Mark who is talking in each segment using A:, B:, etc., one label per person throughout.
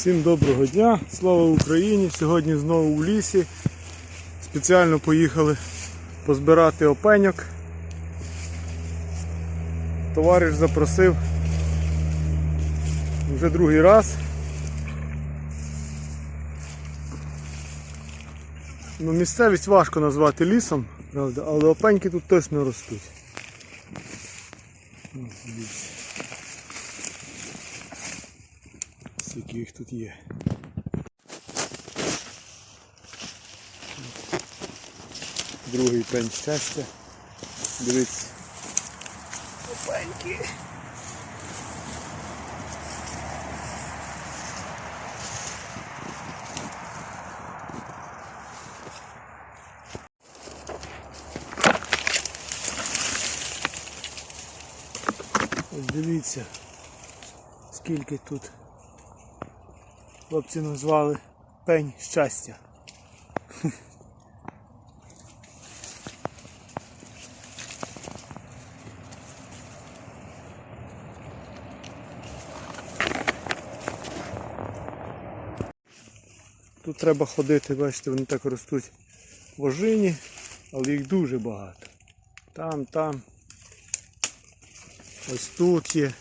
A: Всім доброго дня, слава Україні! Сьогодні знову в лісі. Спеціально поїхали позбирати опеньок. Товариш запросив вже другий раз. Ну, місцевість важко назвати лісом, правда, але опеньки тут точно ростуть. Ось, дивіться. Скільки їх тут є. Другий пень щастя. Дивіться. Опеньки. Ось дивіться, скільки тут хлопці назвали пень щастя. Тут треба ходити, бачите, вони так ростуть в ожині, але їх дуже багато. Там, там. Ось тут є.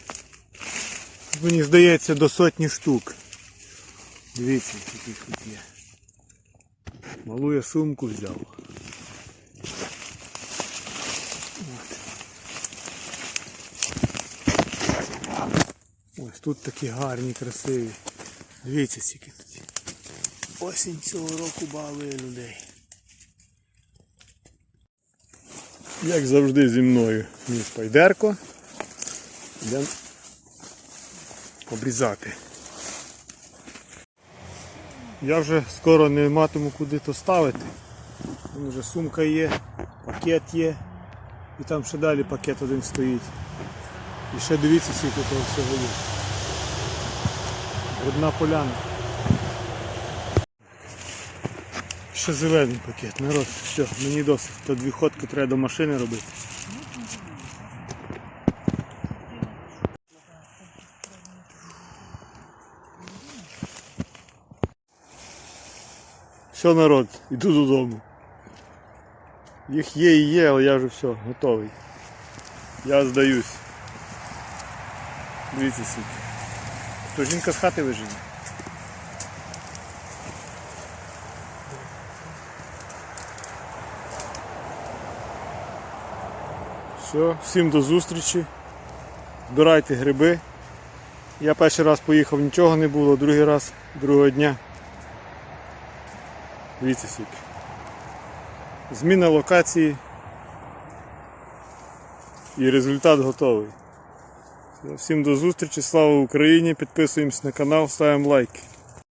A: Мені здається до сотні штук. Дивіться, яких тут є. Малу я сумку взяв. От. Ось тут такі гарні, красиві. Дивіться, скільки тут. Осінь цього року балує людей. Як завжди зі мною мій спайдерко. Йдемо обрізати. Я вже скоро не матиму куди то ставити. Там вже сумка є, пакет є. І там ще далі пакет один стоїть. І ще дивіться, скільки того всього є. Одна поляна. Ще зелений пакет. Народ, все, мені досить. То дві ходки треба до машини робити. Все, народ, іду додому. Їх є і є, але я вже все, готовий. Я здаюсь. Дивіться скільки. То жінка з хати вижене. Все, всім до зустрічі. Збирайте гриби. Я перший раз поїхав, нічого не було, другий раз другого дня. Дивіться. Зміна локації і результат готовий. Всім до зустрічі, слава Україні! Підписуємось на канал, ставимо лайки.